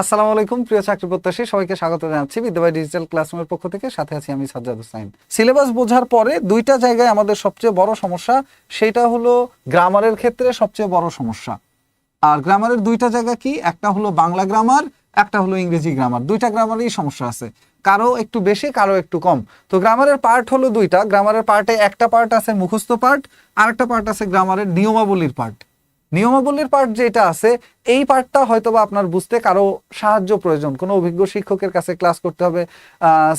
আসসালামু আলাইকুম, প্রিয় চাকরি প্রত্যাশী, সবাইকে স্বাগত জানাচ্ছি বিদ্যাবাই ডিজিটাল ক্লাসরুমের পক্ষ থেকে। সাথে আছি আমি সাজ্জাদ হোসাইন। সিলেবাস বোঝার পরে দুইটা জায়গায় আমাদের সবচেয়ে বড় সমস্যা, সেটা হলো গ্রামারের ক্ষেত্রে সবচেয়ে বড় সমস্যা। আর গ্রামারের দুইটা জায়গা কি? একটা হলো বাংলা গ্রামার, একটা হলো ইংরেজি গ্রামার। দুইটা গ্রামারেই সমস্যা আছে। কারও একটু বেশি, কারও একটু কম। তো গ্রামারের পার্ট হলো দুইটা। গ্রামারের পার্টে একটা পার্ট আছে মুখস্থ পার্ট আর একটা পার্ট আছে গ্রামারের নিয়মাবলীর পার্ট। নিয়মাবলীর পার্ট যেটা আছে, এই পার্টটা হয়তো বা আপনার বুঝতে কারও সাহায্য প্রয়োজন। কোনো অভিজ্ঞ শিক্ষকের কাছে ক্লাস করতে হবে।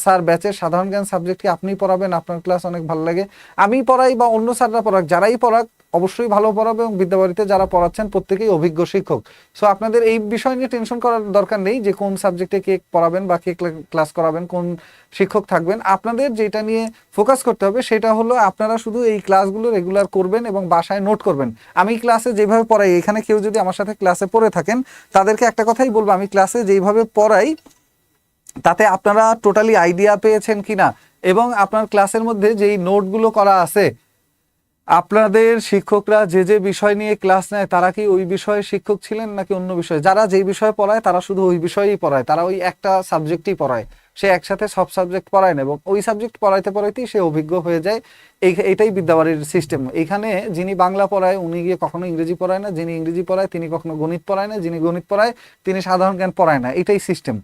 স্যার ব্যাচের সাধারণ জ্ঞান সাবজেক্ট কি আপনি পড়াবেন? আপনার ক্লাস অনেক ভালো লাগে। আমি পড়াই বা অন্য স্যাররা পড়াক, যারাই পড়াক অবশ্যই ভালো পড়াবে এবং বিদ্যাবাড়িতে যারা পড়াচ্ছেন প্রত্যেকেই অভিজ্ঞ শিক্ষক। সো আপনাদের এই বিষয় নিয়ে টেনশন করার দরকার নেই যে কোন সাবজেক্টে কে পড়াবেন বা কে ক্লাস করাবেন, কোন শিক্ষক থাকবেন। আপনাদের যেটা নিয়ে ফোকাস করতে হবে সেটা হলো আপনারা শুধু এই ক্লাসগুলো রেগুলার করবেন এবং বাসায় নোট করবেন। আমি ক্লাসে যেভাবে পড়াই, এখানে কেউ যদি আমার সাথে ক্লাসে পড়ে থাকেন, তাদেরকে একটা কথাই বলব, আমি ক্লাসে যেইভাবে পড়াই, তাতে আপনারা টোটালি আইডিয়া পেয়েছেন কিনা? এবং আপনার ক্লাসের মধ্যে যেই নোটগুলো করা আছে আপনাদের শিক্ষকরা যে যে বিষয় নিয়ে ক্লাস নেয়, তারা কি ওই বিষয়ে শিক্ষক ছিলেন নাকি অন্য বিষয়ে? যারা যেই বিষয়ে পড়ায়, তারা শুধু ওই বিষয়েই পড়ায়। তারা ওই একটা সাবজেক্টই পড়ায়। সে একসাথে সব সাবজেক্ট পড়ায় না এবং ওই সাবজেক্ট পড়াইতে পড়াইতেই সে অভিজ্ঞ হয়ে যায়। এই এটাই বিদ্যাবাড়ির সিস্টেম এখানে যিনি বাংলা পড়ায়, উনি গিয়ে কখনো ইংরেজি পড়ায় না। যিনি ইংরেজি পড়ায়, তিনি কখনো গণিত পড়ায় না। যিনি গণিত পড়ায়, তিনি সাধারণ জ্ঞান পড়ায় না। এটাই সিস্টেম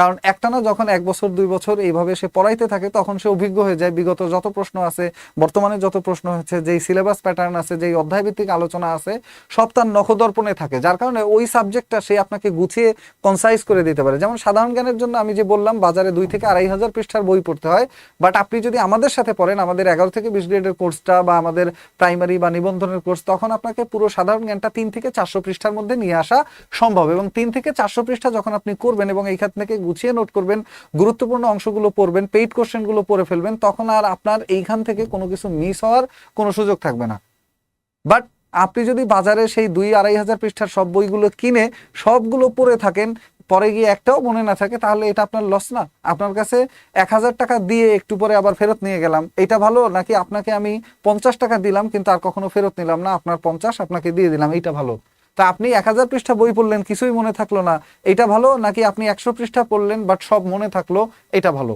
কারণ একটানা যখন এক বছর, দুই বছর এইভাবে সে পড়াইতে থাকে, তখন সে অভিজ্ঞ হয়ে যায়। বিগত যত প্রশ্ন আছে, বর্তমানে যত প্রশ্ন হচ্ছে, যেই সিলেবাস প্যাটার্ন আছে, যেই অধ্যায়ভিত্তিক আলোচনা আছে, সব তার নখদর্পণে থাকে। যার কারণে ওই সাবজেক্টটা সে আপনাকে গুছিয়ে কনসাইজ করে দিতে পারে। যেমন সাধারণ জ্ঞানের জন্য আমি যে বললাম, বাজারে দুই থেকে আড়াই হাজার পৃষ্ঠার বই পড়তে হয়। বাট আপনি যদি আমাদের সাথে পড়েন, আমাদের এগারো থেকে বিশ গ্রেডের কোর্সটা বা আমাদের প্রাইমারি বা নিবন্ধনের কোর্স তখন আপনাকে পুরো সাধারণ জ্ঞানটা তিন থেকে চারশো পৃষ্ঠার মধ্যে নিয়ে আসা সম্ভব। এবং তিন থেকে চারশো পৃষ্ঠা যখন আপনি করবেন এবং এইখান থেকে গুছিয়ে নোট করবেন, গুরুত্বপূর্ণ অংশগুলো পড়বেন পেইড কোশ্চেনগুলো পড়ে ফেলবেন, তখন আর আপনার এইখান থেকে কোনো কিছু মিস হওয়ার কোনো সুযোগ থাকবে না। বাট আপনি যদি বাজারে সেই দুই আড়াই হাজার পৃষ্ঠার সব বইগুলো কিনে সবগুলো পড়ে থাকেন, পরে গিয়ে একটাও মনে না থাকে, তাহলে এটা আপনার লস না। আপনার কাছে এক হাজার টাকা দিয়ে একটু পরে আবার ফেরত নিয়ে গেলাম, এটা ভালো? নাকি আপনাকে আমি পঞ্চাশ টাকা দিলাম, কিন্তু আর কখনো ফেরত নিলাম না, আপনার পঞ্চাশ, আপনাকে দিয়ে দিলাম, এইটা ভালো? তা আপনি এক হাজার পৃষ্ঠা বই পড়লেন, কিছুই মনে থাকল না। এটা ভালো নাকি আপনি একশো পৃষ্ঠা পড়লেন বাট সব মনে থাকল, এটা ভালো?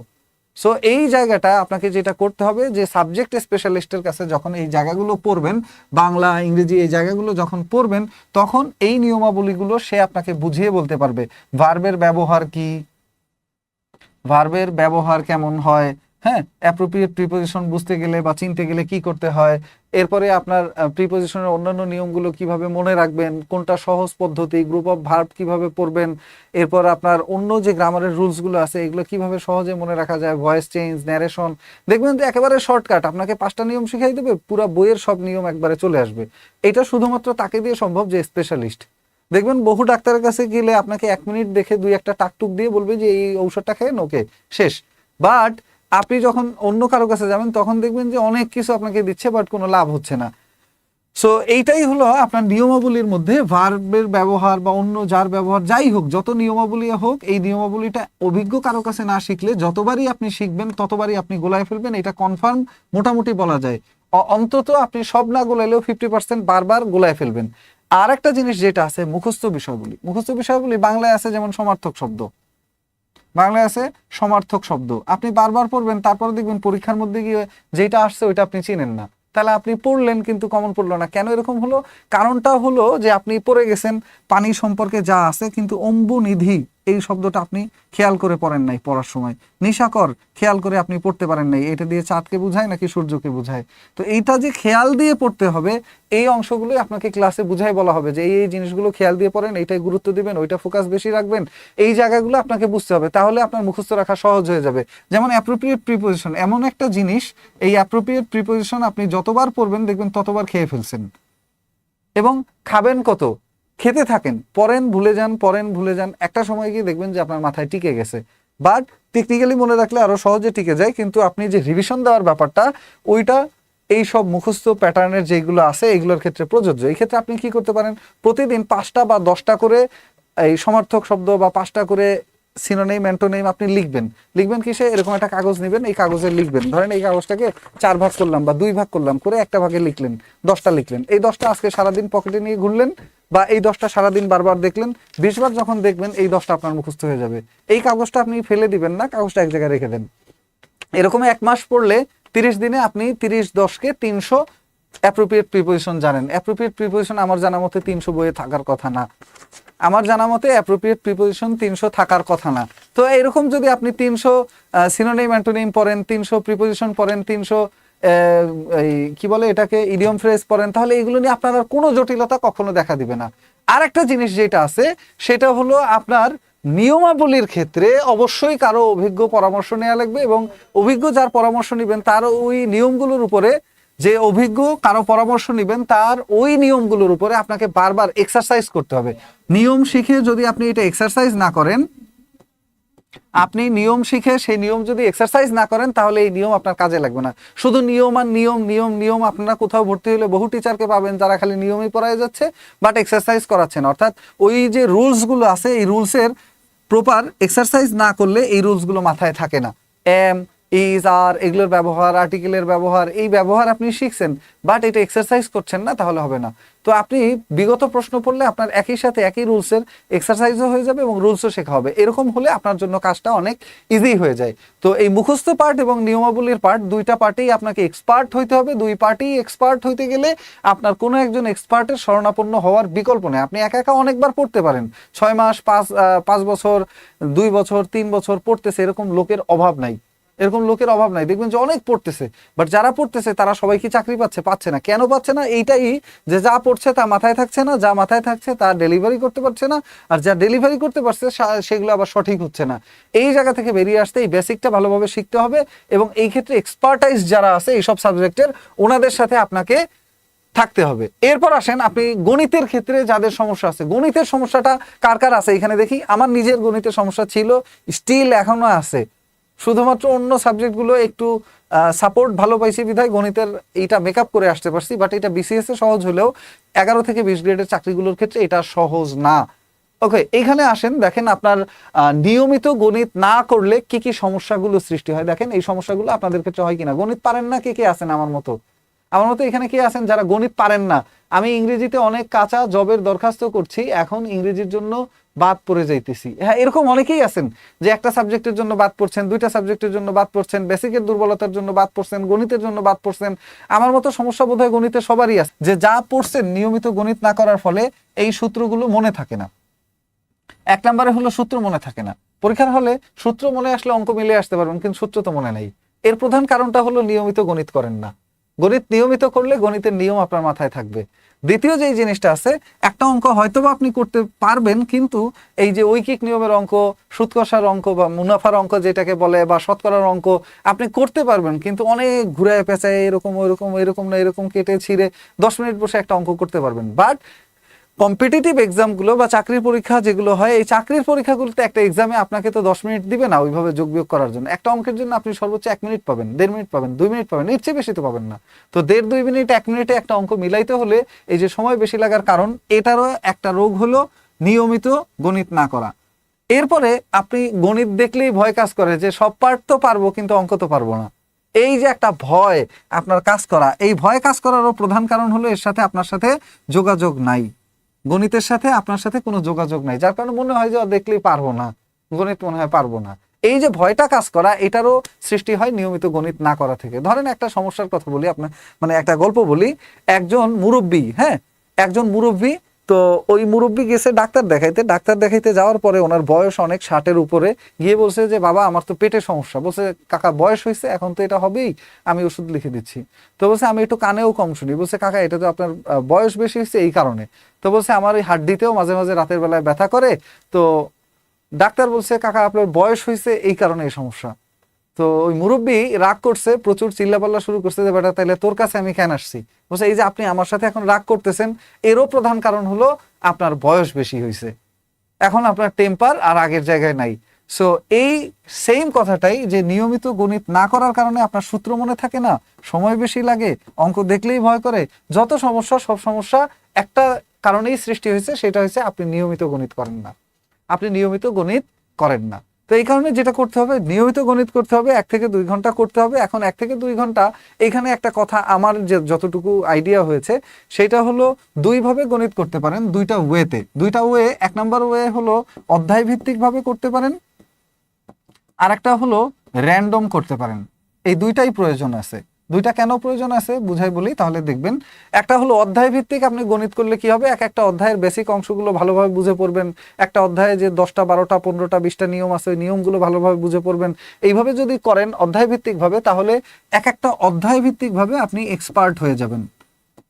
সো এই জায়গাটা আপনাকে যেটা করতে হবে, যে সাবজেক্ট স্পেশালিস্টের কাছে যখন এই জায়গাগুলো পড়বেন, বাংলা, ইংরেজি, এই জায়গাগুলো যখন পড়বেন, তখন এই নিয়মাবলীগুলো সে আপনাকে বুঝিয়ে বলতে পারবে। ভার্বের ব্যবহার কি? ভার্বের ব্যবহার কেমন হয়? হ্যাঁ অ্যাপ্রোপ্রিয়েট প্রিপোজিশন বুঝতে গেলে বা চিনতে গেলে কি করতে হয়? এরপরে আপনার প্রিপোজিশনের অন্যান্য নিয়মগুলো কীভাবে মনে রাখবেন? কোনটা সহজ পদ্ধতি? গ্রুপ অফ ভার্ব কীভাবে পড়বেন? এরপর আপনার অন্য যে গ্রামারের রুলসগুলো আছে, এগুলো কীভাবে সহজে মনে রাখা যায়? ভয়েস চেঞ্জ ন্যারেশন দেখবেন যে একেবারে শর্টকাট আপনাকে পাঁচটা নিয়ম শিখাই দেবে, পুরো বইয়ের সব নিয়ম একবারে চলে আসবে। এটা শুধুমাত্র তাকে দিয়ে সম্ভব যে স্পেশালিস্ট দেখবেন বহু ডাক্তারের কাছে গেলে আপনাকে এক মিনিট দেখে দুই একটা টাকটুক দিয়ে বলবে যে, এই ঔষধটা খেয়ে নোকে শেষ। বাট আপনি যখন অন্য কারও কাছে যাবেন, তখন দেখবেন যে অনেক কিছু আপনাকে দিচ্ছে বাট কোনো লাভ হচ্ছে না। সো এইটাই হলো আপনার নিয়মাবলীর মধ্যে ভার্বের ব্যবহার বা অন্য যার ব্যবহার যাই হোক, যত নিয়মাবলী হোক, এই নিয়মাবলীটা অভিজ্ঞ কারও কাছে না শিখলে যতবারই আপনি শিখবেন, ততবারই আপনি গোলায় ফেলবেন, এটা কনফার্ম মোটামুটি বলা যায়। অন্তত আপনি সব না গোলাইলেও ফিফটি পার্সেন্ট বারবার গোলায় ফেলবেন। আর একটা জিনিস যেটা আছে, মুখস্থ বিষয়গুলি মুখস্থ বিষয়গুলি বাংলায় আছে যেমন সমার্থক শব্দ। বাংলায় আছে সমার্থক শব্দ। আপনি বারবার পড়বেন, তারপরে দেখবেন পরীক্ষার মধ্যে গিয়ে যেটা আসছে ওইটা আপনি চিনেন না। তাহলে আপনি পড়লেন কিন্তু কমন পড়ল না। কেন এরকম হলো? কারণটা হলো যে আপনি পড়ে গেছেন, পানি সম্পর্কে যা আছে, কিন্তু অম্বু নিধি এই শব্দটা আপনি খেয়াল করে পড়েন নাই পড়ার সময়। নিশাকর, খেয়াল করে আপনি পড়তে পারেন নাই। এটা দিয়ে চাঁদকে বোঝায় নাকি সূর্যকে বোঝায়? তো এইটা যে খেয়াল দিয়ে পড়তে হবে, এই অংশগুলোই আপনাকে ক্লাসে বুঝাই বলা হবে যে এই এই জিনিসগুলো খেয়াল দিয়ে পড়েন, এইটাই গুরুত্ব দিবেন, ওইটা ফোকাস বেশি রাখবেন। এই জায়গাগুলো আপনাকে বুঝতে হবে। তাহলে আপনার মুখস্থ রাখা সহজ হয়ে যাবে। যেমন অ্যাপ্রোপ্রিয়েট প্রিপোজিশন এমন একটা জিনিস, এই অ্যাপ্রোপ্রিয়েট প্রিপোজিশন আপনি যতবার পড়বেন দেখবেন ততবার খেয়ে ফেলছেন। এবং খাবেন কত? খেতে থাকেন, পরেন, ভুলে যান, পরেন, ভুলে যান, একটা সময় গিয়ে দেখবেন যে আপনার মাথায় টিকে গেছে। বাট টেকনিক্যালি মনে রাখলে আরও সহজে টিকে যায়, কিন্তু আপনি যে রিভিশন দেওয়ার ব্যাপারটা, ওইটা এই সব মুখস্থ প্যাটার্নের যেগুলো আছে, এগুলোর ক্ষেত্রে প্রযোজ্য। এই ক্ষেত্রে আপনি কি করতে পারেন? প্রতিদিন পাঁচটা বা দশটা করে, এই সমার্থক শব্দ বা পাঁচটা করে সিনোনেম অ্যান্টোনেম আপনি লিখবেন। লিখবেন কিসে এরকম একটা কাগজ নেবেন, এই কাগজে লিখবেন। ধরেন এই কাগজটাকে চার ভাগ করলাম বা দুই ভাগ করলাম, করে একটা ভাগে লিখলেন, দশটা লিখলেন। এই দশটা আজকে সারাদিন পকেটে নিয়ে ঘুরলেন বা এই দশটা সারাদিন বারবার দেখলেন, বিশ বার যখন দেখবেন, এই দশটা আপনার মুখস্থ হয়ে যাবে। এই কাগজটা আপনি ফেলে দিবেন না, কাগজটা এক জায়গায় রেখে দেন। এরকম এক মাস পড়লে তিরিশ দিনে আপনি তিরিশ দশকে তিনশো অ্যাপ্রোপ্রিয়েট প্রিপোজিশন জানেন। অ্যাপ্রোপ্রিয়েট প্রিপোজিশন আমার জানা মতে তিনশো বইয়ে থাকার কথা না। আমার জানা মতে অ্যাপ্রোপ্রিয়েট প্রিপোজিশন তিনশো থাকার কথা না। তো এরকম যদি আপনি তিনশো সিনোনিম অ্যান্টোনিম পড়েন, তিনশো প্রিপোজিশন পড়েন, তিনশো এই কি বলে এটাকে ইডিয়ম ফ্রেজ পড়েন, তাহলে এগুলো নিয়ে আপনার আর কোনো জটিলতা কখনো দেখা দিবে না। আর একটা জিনিস যেটা আছে, সেটা হলো আপনার নিয়মাবলীর ক্ষেত্রে অবশ্যই কারও অভিজ্ঞ পরামর্শ নেওয়া লাগবে এবং অভিজ্ঞ যার পরামর্শ নেবেন, তার ওই নিয়মগুলোর উপরে যে অভিজ্ঞ কারও পরামর্শ নেবেন, তার ওই নিয়মগুলোর উপরে আপনাকে বারবার এক্সারসাইজ করতে হবে। নিয়ম শিখে যদি আপনি এটা এক্সারসাইজ না করেন, আপনি নিয়ম শিখে সেই নিয়ম যদি এক্সারসাইজ না করেন, তাহলে এই নিয়ম আপনার কাজে লাগবে না। শুধু নিয়ম আর নিয়ম নিয়ম নিয়ম আপনারা কোথাও ভর্তি হলে বহু টিচারকে পাবেন যারা খালি নিয়মই পড়ায় যাচ্ছে বাট এক্সারসাইজ করাচ্ছেন। অর্থাৎ ওই যে রুলসগুলো আছে, এই রুলসের প্রপার এক্সারসাইজ না করলে এই রুলসগুলো মাথায় থাকে না। এম ইজ আর এগুলোর ব্যবহার আর্টিকেলের ব্যবহার, এই ব্যবহার আপনি শিখছেন বাট এটা এক্সারসাইজ করছেন না, তাহলে হবে না। তো আপনি বিগত প্রশ্ন পড়লে আপনার একই সাথে একই রুলসের এক্সারসাইজও হয়ে যাবে এবং রুলসও শেখা হবে। এরকম হলে আপনার জন্য কাজটা অনেক ইজি হয়ে যায়। তো এই মুখস্থ পার্ট এবং নিয়মাবলীর পার্ট দুইটা পার্টেই আপনাকে এক্সপার্ট হইতে হবে। দুই পার্টি এক্সপার্ট হইতে গেলে আপনার কোনো একজন এক্সপার্টের শরণাপন্ন হওয়ার বিকল্প নেই। আপনি একা একা অনেকবার পড়তে পারেন। ছয় মাস, পাঁচ পাঁচ বছর, দুই বছর, তিন বছর পড়তেছে, এরকম লোকের অভাব নাই। এরকম লোকের অভাব নাই। দেখবেন যে অনেক পড়তেছে বাট যারা পড়তেছে তারা সবাই কি চাকরি পাচ্ছে? পাচ্ছে না। কেন পাচ্ছে না? এইটাই যে যা পড়ছে তা মাথায় থাকছে না, যা মাথায় থাকছে তা ডেলিভারি করতে পারছে না, আর যা ডেলিভারি করতে পারছে সেগুলো আবার সঠিক হচ্ছে না। এই জায়গা থেকে বেরিয়ে আসতে এই বেসিকটা ভালোভাবে শিখতে হবে এবং এই ক্ষেত্রে এক্সপার্টাইজ যারা আছে এইসব সাবজেক্টের ওনাদের সাথে আপনাকে থাকতে হবে। এরপর আসেন আপনি গণিতের ক্ষেত্রে যাদের সমস্যা আছে। গণিতের সমস্যাটা কার কার আছে? এখানে দেখি, আমার নিজের গণিতের সমস্যা ছিল স্টিল এখনও আছে। শুধুমাত্র অন্য সাবজেক্টগুলো একটু সাপোর্ট ভালো পাইছি বিধায় গণিতের এইটা মেকআপ করে আসতে পারছি বাট এটা বিসিএস এ সহজ হলেও এগারো থেকে বিশ গ্রেডের চাকরিগুলোর ক্ষেত্রে এটা সহজ না। ওকে এইখানে আসেন, দেখেন আপনার নিয়মিত গণিত না করলে কি কি সমস্যাগুলো সৃষ্টি হয়? দেখেন এই সমস্যাগুলো আপনাদের ক্ষেত্রে হয় কিনা? গণিত পারেন না কে কে আছেন আমার মতো? আমার মতো এখানে কে আছেন যারা গণিত পারেন না? আমি ইংরেজিতে অনেক কাঁচা জবের দরখাস্ত করছি, এখন ইংরেজির জন্য বাদ পড়ে যাইতেছি। হ্যাঁ এরকম অনেকেই আছেন যে একটা সাবজেক্টের জন্য বাদ পড়ছেন, দুইটা সাবজেক্টের জন্য বাদ পড়ছেন বেসিকের দুর্বলতার জন্য বাদ পড়ছেন, গণিতের জন্য বাদ পড়ছেন। আমার মতো সমস্যা বোধহয় গণিতের সবারই আছে যে যা পড়ছেন নিয়মিত গণিত না করার ফলে এই সূত্রগুলো মনে থাকে না। এক নম্বরে হলো সূত্র মনে থাকে না। পরীক্ষার হলে সূত্র মনে আসলে অঙ্ক মিলে আসতে পারবেন, কিন্তু সূত্র তো মনে নেই। এর প্রধান কারণটা হলো নিয়মিত গণিত করেন না। গণিত নিয়মিত করলে গণিতের নিয়ম আপনার মাথায় থাকবে। দ্বিতীয় যে জিনিসটা আছে, একটা অঙ্ক হয়তো আপনি করতে পারবেন, কিন্তু এই যে ঐকিক নিয়মের অঙ্ক, সুৎকষার অঙ্ক বা মুনাফার অঙ্ক যেটাকে বলে বা শতকরার অঙ্ক, আপনি করতে পারবেন, কিন্তু অনেক ঘুরে পেঁচায় এরকম, ওইরকম এরকম না, এরকম কেটে ছিঁড়ে দশ মিনিট বসে একটা অঙ্ক করতে পারবেন। বাট কম্পিটিটিভ এক্সামগুলো বা চাকরির পরীক্ষা যেগুলো হয়, এই চাকরির পরীক্ষাগুলোতে একটা এক্সামে আপনাকে তো দশ মিনিট দিবে না ওইভাবে যোগ বিয়োগ করার জন্য। একটা অঙ্কের জন্য আপনি সর্বোচ্চ এক মিনিট পাবেন, দেড় মিনিট পাবেন, দুই মিনিট পাবেন, এর চেয়ে বেশি তো পাবেন না। তো দেড় দুই মিনিট, এক মিনিটে একটা অঙ্ক মিলাইতে হলে এই যে সময় বেশি লাগার কারণ, এটারও একটা রোগ হলো নিয়মিত গণিত না করা। এরপরে আপনি গণিত দেখলেই ভয় কাজ করে যে সব পার্ট তো পারব কিন্তু অঙ্ক তো পারব না। এই যে একটা ভয় আপনার কাজ করা, এই ভয় কাজ করারও প্রধান কারণ হলো এর সাথে আপনার সাথে যোগাযোগ নাই। গণিতের সাথে আপনার সাথে কোনো যোগাযোগ নাই, যার কারণে মনে হয় যে দেখলেই পারব না। গণিত মনে হয় পারব না। এই যে ভয়টা কাজ করা, এটারও সৃষ্টি হয় নিয়মিত গণিত না করা থেকে। ধরেন একটা সমস্যার কথা বলি আপনার মানে একটা গল্প বলি, একজন মুরব্বী হ্যাঁ? একজন মুরব্বী তো ওই মুরব্বী গেছে ডাক্তার দেখাইতে ডাক্তার দেখাইতে যাওয়ার পরে ওনার বয়স অনেক ষাটের উপরে। গিয়ে বলছে যে, বাবা, আমার তো পেটে সমস্যা। বলছে, কাকা, বয়স হয়েছে এখন তো এটা হবেই, আমি ওষুধ লিখে দিচ্ছি। তো বলছে, আমি একটু কানেও কম শুনি। বলছে, কাকা, এটা তো আপনার বয়স বেশি হয়েছে এই কারণে। তো বলছে, আমার ওই হাড্ডিতেও মাঝে মাঝে রাতের বেলায় ব্যথা করে। তো ডাক্তার বলছে, কাকা, আপনার বয়স হয়েছে এই কারণে এই সমস্যা। তো ওই মুরব্বী রাগ করছে, প্রচুর চিল্লাপাল্লা শুরু করছে যে, বেটা তাহলে তোর কাছে আমি কেন আসছি? বলছে, এই যে আপনি আমার সাথে এখন রাগ করতেছেন, এরও প্রধান কারণ হলো আপনার বয়স বেশি হয়েছে এখন আপনার টেম্পার আর আগের জায়গায় নাই। সো এই সেম কথাটাই যে, নিয়মিত গণিত না করার কারণে আপনার সূত্র মনে থাকে না, সময় বেশি লাগে, অঙ্ক দেখলেই ভয় করে, যত সমস্যা, সব সমস্যা একটা কারণেই সৃষ্টি হয়েছে, সেটা হচ্ছে আপনি নিয়মিত গণিত করেন না। আপনি নিয়মিত গণিত করেন না। তো এই কারণে যেটা করতে হবে, নিয়মিত গণিত করতে হবে, এক থেকে দুই ঘণ্টা করতে হবে। এখন এক থেকে দুই ঘণ্টা, এখানে একটা কথা আমার যে যতটুকু আইডিয়া হয়েছে, সেটা হলো দুইভাবে গণিত করতে পারেন, দুইটা ওয়েতে দুইটা ওয়ে এক নাম্বার ওয়ে হলো অধ্যায় ভিত্তিক ভাবে করতে পারেন। আর একটা হলো র্যান্ডম করতে পারেন। এই দুইটাই প্রয়োজন আছে। দুইটা কেন প্রয়োজন আছে বুঝাই বলি, তাহলে দেখবেন। একটা হলো অধ্যায় ভিত্তিক আপনি গণিত করলে কি হবে? এক একটা অধ্যায়ের বেসিক অংশগুলো ভালোভাবে বুঝে পড়বেন। একটা অধ্যায়ে যে দশটা, বারোটা, পনেরোটা, বিশটা নিয়ম আছে, ওই নিয়মগুলো ভালোভাবে বুঝে পড়বেন। এইভাবে যদি করেন অধ্যায় ভিত্তিকভাবে তাহলে এক একটা অধ্যায় ভিত্তিকভাবে আপনি এক্সপার্ট হয়ে যাবেন।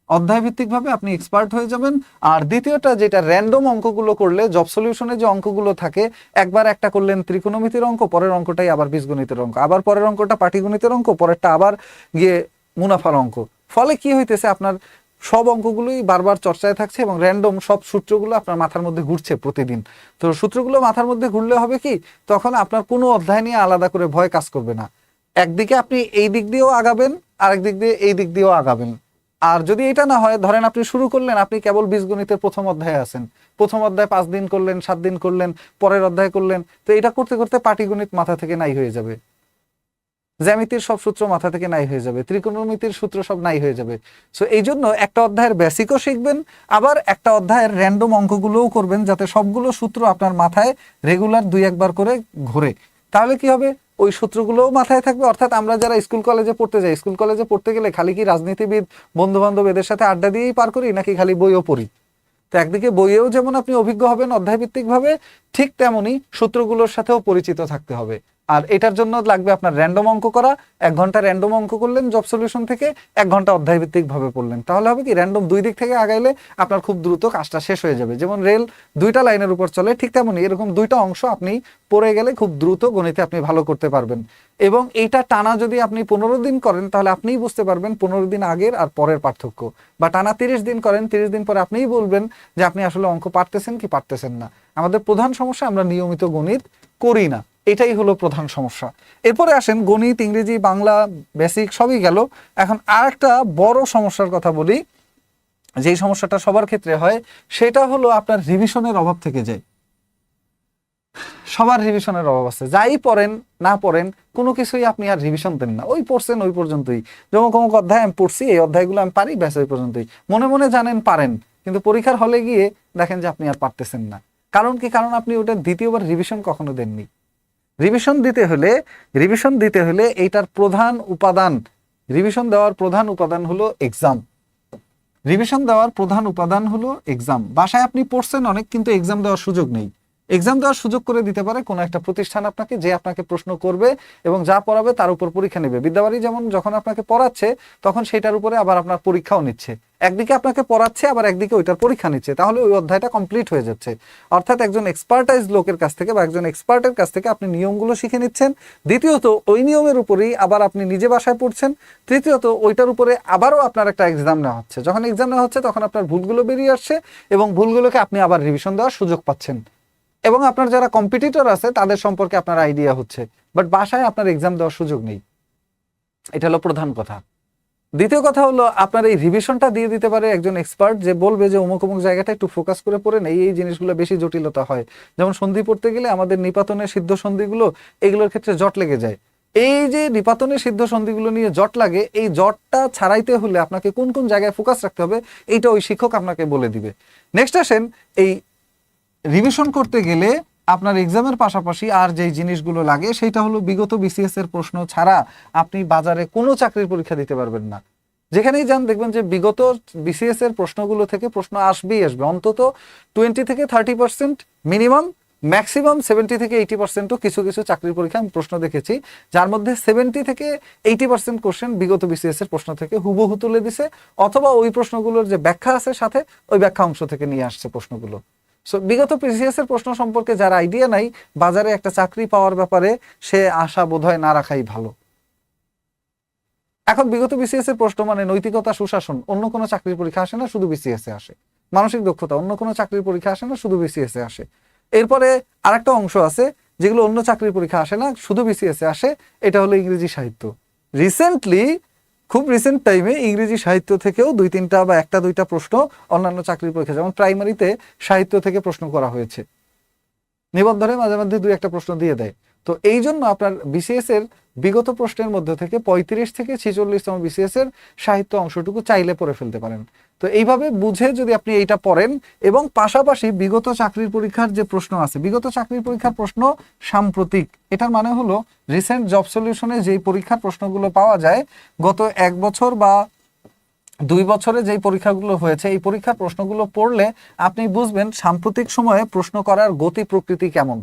অধ্যায় ভিত্তিক ভাবে আপনি এক্সপার্ট হয়ে যাবেন। আর দ্বিতীয়টা, যেটা র্যান্ডম অঙ্কগুলো করলে জব সলিউশনে যে অঙ্কগুলো থাকে, একবার একটা করলেন ত্রিকোণমিতির অঙ্ক, পরের অঙ্কটাই আবার বীজগণিতের অঙ্ক। আবার পরের অঙ্কটা পাটিগণিতের অঙ্ক, পরেরটা আবার গিয়ে মুনাফার অঙ্ক। ফলে কি হইতেছে, আপনার সব অঙ্কগুলোই বারবার চর্চায় থাকছে এবং র্যান্ডম সব সূত্রগুলো আপনার মাথার মধ্যে ঘুরছে প্রতিদিন। তো সূত্রগুলো মাথার মধ্যে ঘুরলে হবে কি, তখন আপনার কোনো অধ্যায় নিয়ে আলাদা করে ভয় কাজ করবে না। একদিকে আপনি এই দিক দিয়েও আগাবেন, আরেক দিক দিয়ে এই দিক দিয়েও আগাবেন। আর যদি এটা না হয়, ধরেন আপনি শুরু করলেন, আপনি কেবল বীজগণিতের প্রথম অধ্যায়ে আছেন। প্রথম অধ্যায় পাঁচ দিন করলেন, সাত দিন করলেন, পরের অধ্যায় করলেন, তো এটা করতে করতে পাটিগণিত মাথা থেকে নাই হয়ে যাবে। জ্যামিতির সব সূত্র মাথা থেকে নাই হয়ে যাবে। ত্রিকোণমিতির সূত্র সব নাই হয়ে যাবে। সো এই জন্য একটা অধ্যায়ের বেসিকও শিখবেন, আবার একটা অধ্যায়ের র্যান্ডম অঙ্কগুলোও করবেন, যাতে সবগুলো সূত্র আপনার মাথায় রেগুলার দুই একবার করে ঘোরে। তাহলে কি হবে? ওই সূত্রগুলোও মাথায় থাকবে। অর্থাৎ আমরা যারা স্কুল কলেজে পড়তে যাই, স্কুল কলেজে পড়তে গেলে খালি কি রাজনীতিবিদ বন্ধু বান্ধব এদের সাথে আড্ডা দিয়েই পার করি, নাকি খালি বইও পড়ি? তো একদিকে বইয়েও যেমন আপনি অভিজ্ঞ হবেন অধ্যায়ভিত্তিকভাবে, ঠিক তেমনই সূত্রগুলোর সাথেও পরিচিত থাকতে হবে। আর এটার জন্য লাগবে আপনার র্যান্ডম অঙ্ক করা। এক ঘণ্টা র্যান্ডম অঙ্ক করলেন জব সলিউশন থেকে, এক ঘণ্টা অধ্যায়ভিত্তিক ভাবে পড়লেন। তাহলে হবে কি র্যান্ডম দুই দিক থেকে আগাইলে আপনার খুব দ্রুত কাজটা শেষ হয়ে যাবে। যেমন রেল দুইটা লাইনের উপর চলে, ঠিক তেমনই এরকম দুইটা অংশ আপনি পড়ে গেলে খুব দ্রুত গণিতে আপনি ভালো করতে পারবেন। এবং এইটা টানা যদি আপনি পনেরো দিন করেন, তাহলে আপনিই বুঝতে পারবেন পনেরো দিন আগের আর পরের পার্থক্য। বা টানা তিরিশ দিন করেন, তিরিশ দিন পরে আপনিই বলবেন যে আপনি আসলে অঙ্ক পারতেছেন কি পারতেছেন না। আমাদের প্রধান সমস্যা আমরা নিয়মিত গণিত করি না। এটাই হলো প্রধান সমস্যা। এরপরে আসেন গণিত, ইংরেজি, বাংলা বেসিক সবই গেল। এখন আর একটা বড় সমস্যার কথা বলি। যেই সমস্যাটা সবার ক্ষেত্রে হয়, সেটা হলো আপনার রিভিশনের অভাব থেকে যায়। সবার রিভিশনের অভাব আছে। যাই পড়েন, না পড়েন, কোনো কিছুই আপনি আর রিভিশন দেন না। ওই পড়ছেন, ওই পর্যন্তই। যেমন কোনো অধ্যায় আমি পড়ছি, এই অধ্যায়গুলো আমি পারি, ব্যাস ওই পর্যন্তই। মনে মনে জানেন, পারেন। কিন্তু পরীক্ষার হলে গিয়ে দেখেন যে আপনি আর পারতেছেন না। কারণ কি? কারণ আপনি ওটা দ্বিতীয়বার রিভিশন কখনো দেননি। রিভিশন দিতে হলে রিভিশন দিতে হলে এইটার প্রধান উপাদান রিভিশন দেওয়ার প্রধান উপাদান হলো এক্সাম রিভিশন দেওয়ার প্রধান উপাদান হলো এক্সাম বাসায় আপনি পড়ছেন অনেক, কিন্তু এক্সাম দেওয়ার সুযোগ নেই। এক্সাম দেওয়ার সুযোগ করে দিতে পারে কোনো একটা প্রতিষ্ঠান আপনাকে যে আপনাকে প্রশ্ন করবে এবং যা পড়াবে তার উপর পরীক্ষা নেবে। বিদ্যাবাড়ি যেমন যখন আপনাকে পড়াচ্ছে, তখন সেটার উপরে আবার আপনার পরীক্ষাও নিচ্ছে। একদিকে আপনাকে পড়াচ্ছে, আবার একদিকে ওইটার পরীক্ষা নিচ্ছে। তাহলে ওই অধ্যায়টা কমপ্লিট হয়ে যাচ্ছে। অর্থাৎ একজন এক্সপার্টাইজ লোকের কাছ থেকে বা একজন এক্সপার্টের কাছ থেকে আপনি নিয়মগুলো শিখে নিচ্ছেন। দ্বিতীয়ত, ওই নিয়মের উপরেই আবার আপনি নিজে বাসায় পড়ছেন। তৃতীয়ত, ওইটার উপরে আবারও আপনার একটা এক্সাম নেওয়া হচ্ছে। যখন এক্সাম নেওয়া হচ্ছে, তখন আপনার ভুলগুলো বেরিয়ে আসছে এবং ভুলগুলোকে আপনি আবার রিভিশন দেওয়ার সুযোগ পাচ্ছেন। এবং আপনার যারা কম্পিটিটর আছে, তাদের সম্পর্কে আপনার আইডিয়া হচ্ছে। বাট বাসায় আপনার এক্সাম দেওয়ার সুযোগ নেই। এটা হলো প্রধান কথা। দ্বিতীয় কথা হলো, আপনার এই রিভিশনটা দিয়ে দিতে পারে একজন এক্সপার্ট যে বলবে যে অমুক অমুক জায়গাটা একটু ফোকাস করে পড়েন এই এই জিনিসগুলো বেশি জটিলতা হয়। যেমন সন্ধি পড়তে গেলে আমাদের নিপাতনের সিদ্ধ সন্ধিগুলো এগুলোর ক্ষেত্রে জট লেগে যায়। এই যে নিপাতনের সিদ্ধ সন্ধিগুলো নিয়ে জট লাগে, এই জটটা ছাড়াইতে হলে আপনাকে কোন কোন জায়গায় ফোকাস রাখতে হবে, এইটা ওই শিক্ষক আপনাকে বলে দিবে। নেক্সট আসেন, এই রিভিশন করতে গেলে আপনার এক্সামের পাশাপাশি আর যেই জিনিসগুলো লাগে সেটা হলো বিগত বিসিএস এর প্রশ্ন ছাড়া আপনি বাজারে কোনো চাকরির পরীক্ষা দিতে পারবেন না। যেখানেই যান দেখবেন যে বিগত বিসিএস এর প্রশ্নগুলো থেকে প্রশ্ন আসবেই আসবে। অন্তত টোয়েন্টি থেকে thirty percent minimum maximum seventy থেকে এইটি পার্সেন্টও কিছু কিছু চাকরির পরীক্ষা আমি প্রশ্ন দেখেছি, যার মধ্যে সেভেন্টি থেকে এইটি পার্সেন্ট কোশ্চেন বিগত বিসিএস এর প্রশ্ন থেকে হুবহু তুলে দিছে, অথবা ওই প্রশ্নগুলোর যে ব্যাখ্যা আছে সাথে, ওই ব্যাখ্যা অংশ থেকে নিয়ে আসছে প্রশ্নগুলো। সো বিগত পিসিএস এর প্রশ্ন সম্পর্কে যার আইডিয়া নাই, বাজারে একটা চাকরি পাওয়ার ব্যাপারে সে আশা বোধহয় না রাখাই ভালো। এখন বিগত বিসিএস এর প্রশ্ন মানে নৈতিকতা, সুশাসন। অন্য কোনো চাকরির পরীক্ষা আসে না, শুধু বিসিএস এ আসে। মানসিক দক্ষতা, অন্য কোনো চাকরির পরীক্ষা আসে না, শুধু বিসিএস এ আসে। এরপরে আরেকটা অংশ আছে, যেগুলো অন্য চাকরির পরীক্ষা আসে না, শুধু বিসিএস এ আসে, এটা হলো ইংরেজি সাহিত্য। রিসেন্টলি খুব রিসেন্ট টাইমে ইংরেজি সাহিত্য থেকেও দুই তিনটা বা একটা দুইটা প্রশ্ন অন্যান্য চাকরির পরীক্ষা যেমন প্রাইমারিতে সাহিত্য থেকে প্রশ্ন করা হয়েছে। নিবন্ধনে মাঝে মাঝে দুই একটা প্রশ্ন দিয়ে দেয়। তো এই জন্য আপনার বিসিএস এর বিগত প্রশ্নের মধ্যে থেকে পঁয়ত্রিশ থেকে ছেচল্লিশতম বিসিএস এর সাহিত্য অংশটুকু চাইলে পড়ে ফেলতে পারেন। তো এইভাবে বুঝে যদি আপনি এইটা পড়েন এবং পাশাপাশি বিগত চাকরির পরীক্ষার যে প্রশ্ন আছে, বিগত চাকরির পরীক্ষার প্রশ্ন সাম্প্রতিক, এটার মানে হলো রিসেন্ট জব সলিউশনে যেই পরীক্ষার প্রশ্নগুলো পাওয়া যায়, গত এক বছর বা দুই বছরে যেই পরীক্ষাগুলো হয়েছে, এই পরীক্ষার প্রশ্নগুলো পড়লে আপনি বুঝবেন সাম্প্রতিক সময়ে প্রশ্ন করার গতি প্রকৃতি কেমন।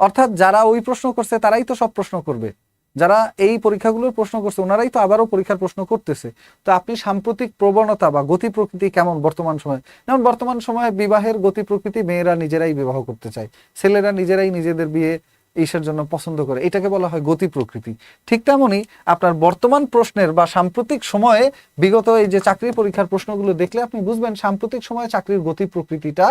অর্থাৎ যারা ওই প্রশ্ন করছে, তারাই তো সব প্রশ্ন করবে। যারা এই পরীক্ষাগুলোর প্রশ্ন করছে, ওনারাই তো আবারও পরীক্ষার প্রশ্ন করতেছে। তো আপনি সাম্প্রতিক প্রবণতা বা গতি প্রকৃতি কেমন বর্তমান সময়ে? যেমন বর্তমান সময়ে বিবাহের গতি প্রকৃতি মেয়েরা নিজেরাই বিবাহ করতে চায়। ছেলেরা নিজেরাই নিজেদের বিয়ে ঈশের জন্য পছন্দ করে। এটাকে বলা হয় গতি প্রকৃতি। ঠিক তেমনই আপনার বর্তমান প্রশ্নের বা সাম্প্রতিক সময়ে বিগত এই যে চাকরি পরীক্ষার প্রশ্নগুলো দেখলে আপনি বুঝবেন সাম্প্রতিক সময়ে চাকরির গতি প্রকৃতিটা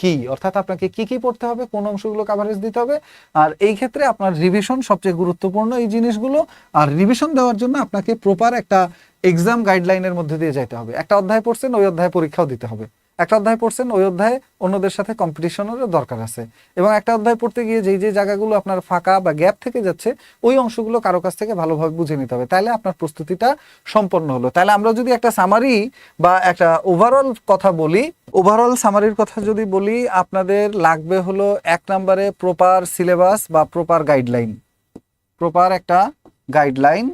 কি? অর্থাৎ আপনাকে কি কি পড়তে হবে, কোন অংশগুলো কাভারেজ দিতে হবে, আর এই ক্ষেত্রে আপনার রিভিশন সবচেয়ে গুরুত্বপূর্ণ এই জিনিসগুলো, আর রিভিশন দেওয়ার জন্য আপনাকে প্রপার একটা এক্সাম গাইডলাইনের মধ্যে দিয়ে যাইতে হবে। একটা অধ্যায় পড়ছেন, ওই অধ্যায় পরীক্ষাও দিতে হবে। একটা অধ্যায় পড়ছেন, ওই অধ্যায়ে অন্যদের সাথে কম্পিটিশনেরও দরকার আছে। এবং একটা অধ্যায় পড়তে গিয়ে যেই যে জায়গাগুলো আপনার ফাঁকা বা গ্যাপ থেকে যাচ্ছে, ওই অংশগুলো কারও কাছ থেকে ভালোভাবে বুঝে নিতে হবে। তাহলে আপনার প্রস্তুতিটা সম্পন্ন হলো। তাহলে আমরা যদি একটা সামারি বা একটা ওভারঅল কথা বলি ওভারঅল সামারির কথা যদি বলি, আপনাদের লাগবে হলো এক নম্বরে প্রপার সিলেবাস বা প্রপার গাইডলাইন প্রপার একটা গাইডলাইন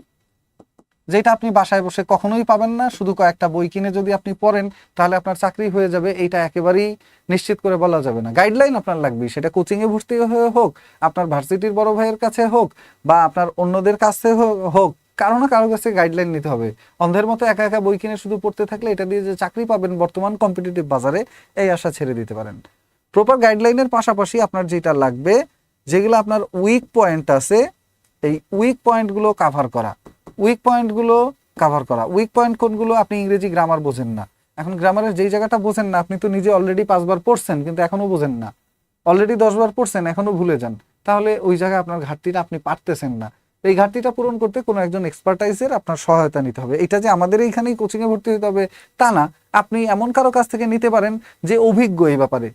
যেটা আপনি বাসায় বসে কখনোই পাবেন না, শুধু কয়েকটা বই কিনে যদি আপনি পড়েন, তাহলে আপনার চাকরি হয়ে যাবে, এইটা একেবারেই নিশ্চিত করে বলা যাবে না। গাইডলাইন আপনার লাগবে সেটা কোচিংয়ে ভর্তি হয়ে হোক, আপনার ভার্সিটির বড় ভাইয়ের কাছে হোক, বা আপনার অন্যদের কাছে হোক, কারও না কারও কাছে গাইডলাইন নিতে হবে। অন্ধের মতো একা একা বই কিনে শুধু পড়তে থাকলে এটা দিয়ে যে চাকরি পাবেন বর্তমান কম্পিটিটিভ বাজারে, এই আশা ছেড়ে দিতে পারেন। প্রপার গাইডলাইনের পাশাপাশি আপনার যেটা লাগবে, যেগুলো আপনার উইক পয়েন্ট আছে, এই উইক পয়েন্টগুলো কাভার করা। উইক পয়েন্টগুলো কাভার করা। উইক পয়েন্ট কোনগুলো আপনি ইংরেজি গ্রামার বোঝেন না। এখন গ্রামারের যেই জায়গাটা বোঝেন না, আপনি তো নিজে অলরেডি পাঁচবার পড়ছেন, কিন্তু এখনও বোঝেন না। অলরেডি দশবার পড়ছেন এখনও ভুলে যান। তাহলে ওই জায়গায় আপনার ঘাটতিটা আপনি পারতেছেন না। এই ঘাটতিটা পূরণ করতে কোনো একজন এক্সপার্টাইজের আপনার সহায়তা নিতে হবে। এটা যে আমাদের এইখানেই কোচিংয়ে ভর্তি হতে হবে, তা না। আপনি এমন কারও কাছ থেকে নিতে পারেন যে অভিজ্ঞ এই ব্যাপারে।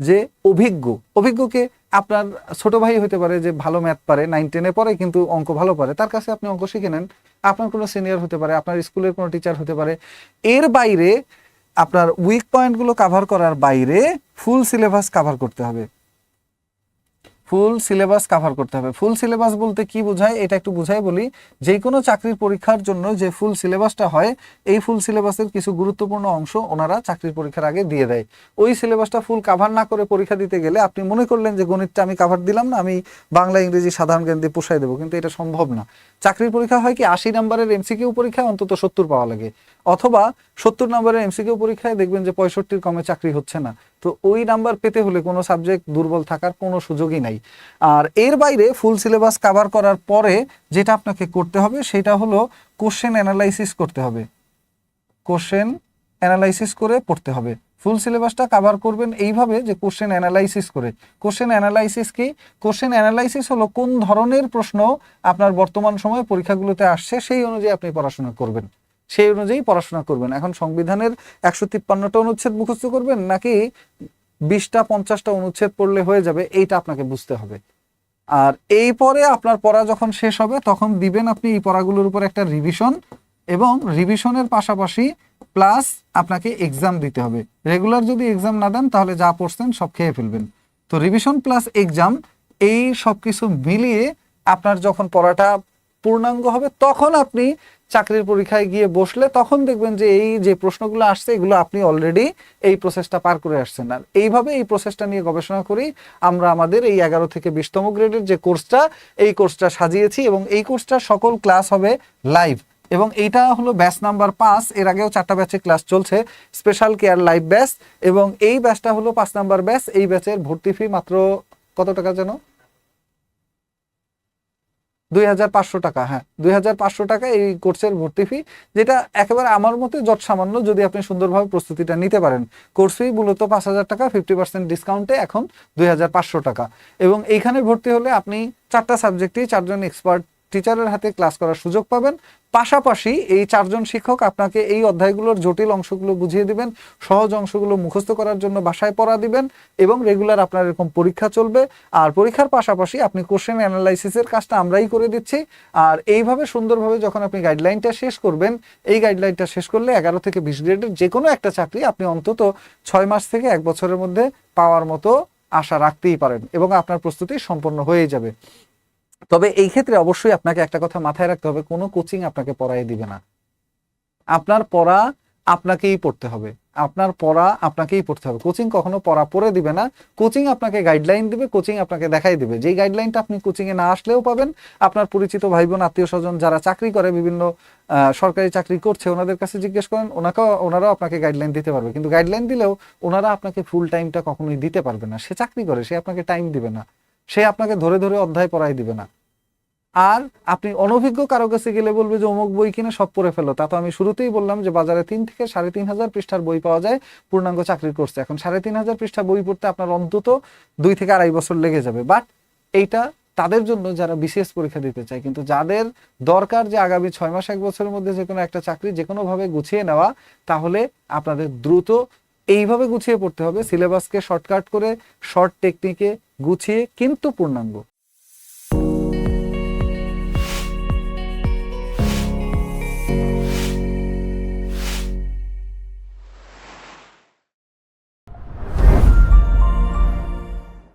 যে অভিজ্ঞ। অভিজ্ঞকে আপনার ছোট ভাই হতে পারে যে ভালো ম্যাথ পারে নাইন টেনে পরে কিন্তু অঙ্ক ভালো পারে, তার কাছে আপনি অঙ্ক শিখে নেন। আপনার কোনো সিনিয়র হতে পারে, আপনার স্কুলের কোনো টিচার হতে পারে। এর বাইরে আপনার উইক পয়েন্টগুলো কাভার করার বাইরে ফুল সিলেবাস কাভার করতে হবে। ফুল সিলেবাস কাভার করতে হবে। ফুল সিলেবাস বলতে কি বোঝায়? এটা একটু বুঝাই বলি। যে কোনো চাকরির পরীক্ষার জন্য যে ফুল সিলেবাসটা হয়, এই ফুল সিলেবাসের কিছু গুরুত্বপূর্ণ অংশ ওনারা চাকরির পরীক্ষার আগে দিয়ে দেয়। ওই সিলেবাসটা ফুল কাভার না করে পরীক্ষা দিতে গেলে আপনি মনে করলেন যে গণিতটা আমি কাভার দিলাম না, আমি বাংলা, ইংরেজি, সাধারণ জ্ঞান দিয়ে পোষাই দেবো, কিন্তু এটা সম্ভব না। চাকরির পরীক্ষা হয় কি, আশি নম্বরের এমসিকিউ পরীক্ষায় অন্তত সত্তর পাওয়া লাগে। অথবা সত্তর নম্বরের এমসিকিউ পরীক্ষায় দেখবেন যে পঁয়ষট্টির কমে চাকরি হচ্ছে না। তো ওই নাম্বার পেতে হলে কোনো সাবজেক্ট দুর্বল থাকার কোনো সুযোগই নাই। আর এর বাইরে ফুল সিলেবাস কভার করার পরে যেটা আপনাকে করতে হবে সেটা হলো কোশ্চেন অ্যানালাইসিস করতে হবে। কোশ্চেন অ্যানালাইসিস করে পড়তে হবে। ফুল সিলেবাসটা কভার করবেন এইভাবে যে কোশ্চেন অ্যানালাইসিস করে। কোশ্চেন অ্যানালাইসিস কি? কোশ্চেন অ্যানালাইসিস হলো কোন ধরনের প্রশ্ন আপনার বর্তমান সময়ে পরীক্ষাগুলোতে আসছে সেই অনুযায়ী আপনি পড়াশোনা করবেন। সেই অনুযায়ী পড়াশোনা করবেন। এখন সংবিধানের একশো তিপ্পান্নটা অনুচ্ছেদ মুখস্থ করবেন নাকি বিশটা, পঞ্চাশটা অনুচ্ছেদ পড়লে হয়ে যাবে, এইটা আপনাকে বুঝতে হবে। আর এই পরে আপনার পড়া যখন শেষ হবে, তখন দিবেন আপনি এই পড়াগুলোর উপর একটা রিভিশন এবং রিভিশনের পাশাপাশি প্লাস আপনাকে এক্সাম দিতে হবে। রেগুলার যদি এক্সাম না দেন, তাহলে যা পড়ছেন সব খেয়ে ফেলবেন। তো রিভিশন প্লাস এক্সাম এই সব কিছু মিলিয়ে আপনার যখন পড়াটা পূর্ণাঙ্গ হবে, তখন আপনি চাকরির পরীক্ষায় গিয়ে বসলে তখন দেখবেন যে এই যে প্রশ্নগুলো আসছে, এগুলো আপনি অলরেডি এই প্রসেসটা পার করে আসছেন। আর এইভাবে এই প্রসেসটা নিয়ে গবেষণা করি আমরা আমাদের এই এগারো থেকে বিশতম গ্রেডের যে কোর্সটা এই কোর্সটা সাজিয়েছি এবং এই কোর্সটা সকল ক্লাস হবে লাইভ এবং এইটা হলো ব্যাচ নাম্বার পাঁচ, এর আগেও চারটা ব্যাচে ক্লাস চলছে স্পেশাল কেয়ার লাইভ ব্যাচ এবং এই ব্যাচটা হলো পাঁচ নাম্বার ব্যাচ এই ব্যাচের ভর্তি ফি মাত্র কত টাকা যেন? দুই হাজার পাঁচশো টাকা হ্যাঁ। দুই হাজার পাঁচশো টাকা এই কোর্সের ভর্তি ফি যেটা একেবারে আমার মতে যত সামান্য যদি আপনি সুন্দরভাবে প্রস্তুতিটা নিতে পারেন। কোর্স ফি মূলত পাঁচ হাজার টাকা, ফিফটি পার্সেন্ট ডিসকাউন্টে এখন দুই হাজার পাঁচশো টাকা। এবং এইখানে ভর্তি হলে আপনি চারটা সাবজেক্টেই চারজন এক্সপার্ট টিচারের হাতে ক্লাস করার সুযোগ পাবেন। পাশাপাশি এই চারজন শিক্ষক আপনাকে এই অধ্যায়গুলোর জটিল অংশগুলো বুঝিয়ে দিবেন, সহজ অংশগুলো মুখস্থ করার জন্য বাসায় পড়া দিবেন এবং রেগুলার আপনার এরকম পরীক্ষা চলবে। আর পরীক্ষার পাশাপাশি আপনি কোশ্চেন অ্যানালাইসিসের কাজটা আমরাই করে দিচ্ছি। আর এইভাবে সুন্দরভাবে যখন আপনি গাইডলাইনটা শেষ করবেন, এই গাইডলাইনটা শেষ করলে এগারো থেকে বিশ গ্রেডের যে কোনো একটা চাকরি আপনি অন্তত ছয় মাস থেকে এক বছরের মধ্যে পাওয়ার মতো আশা রাখতেই পারেন এবং আপনার প্রস্তুতি সম্পন্ন হয়ে যাবে। তবে এই ক্ষেত্রে অবশ্যই আপনাকে একটা কথা মাথায় রাখতে হবে, কোনো কোচিং আপনাকে পড়াই দিবে না। আপনার পড়া আপনাকেই পড়তে হবে, আপনার পড়া আপনাকেই পড়তে হবে। কোচিং কখনো পড়া পড়ে দিবে না কোচিং আপনাকে গাইডলাইন দিবে কোচিং আপনাকে দেখাই দিবে। যেই গাইডলাইনটা আপনি কোচিং এ না আসলেও পাবেন, আপনার পরিচিত ভাই বোন আত্মীয় স্বজন যারা চাকরি করে, বিভিন্ন সরকারি চাকরি করছে, ওনাদের কাছে জিজ্ঞেস করেন, ওনাকেও, ওনারাও আপনাকে গাইডলাইন দিতে পারবে। কিন্তু গাইডলাইন দিলেও ওনারা আপনাকে ফুল টাইমটা কখনোই দিতে পারবে না। সে চাকরি করে, সে আপনাকে টাইম দিবে না। সে আপনাকে ধরে ধরে অধ্যায় পড়াই দিবে না। আর আপনি অনভিজ্ঞ কারও কাছে গেলে বলবে যে অমুক বই কিনে সব পড়ে ফেলো। তা তো আমি শুরুতেই বললাম যে বাজারে তিন থেকে সাড়ে তিন হাজার পৃষ্ঠার বই পাওয়া যায়, পূর্ণাঙ্গ চাকরির কোর্সে এখন সাড়ে তিন হাজার পৃষ্ঠা বই পড়তে আপনার অন্তত দুই থেকে আড়াই বছর লেগে যাবে। বাট এইটা তাদের জন্য যারা বিশেষ পরীক্ষা দিতে চায়, কিন্তু যাদের দরকার যে আগামী ছয় মাস, এক বছরের মধ্যে যে কোনো একটা চাকরি যে কোনোভাবে গুছিয়ে নেওয়া, তাহলে আপনাদের দ্রুত এইভাবে গুছিয়ে পড়তে হবে। সিলেবাসকে শর্টকাট করে শর্ট টেকনিকে গুছিয়ে কিন্তু পূর্ণাঙ্গ।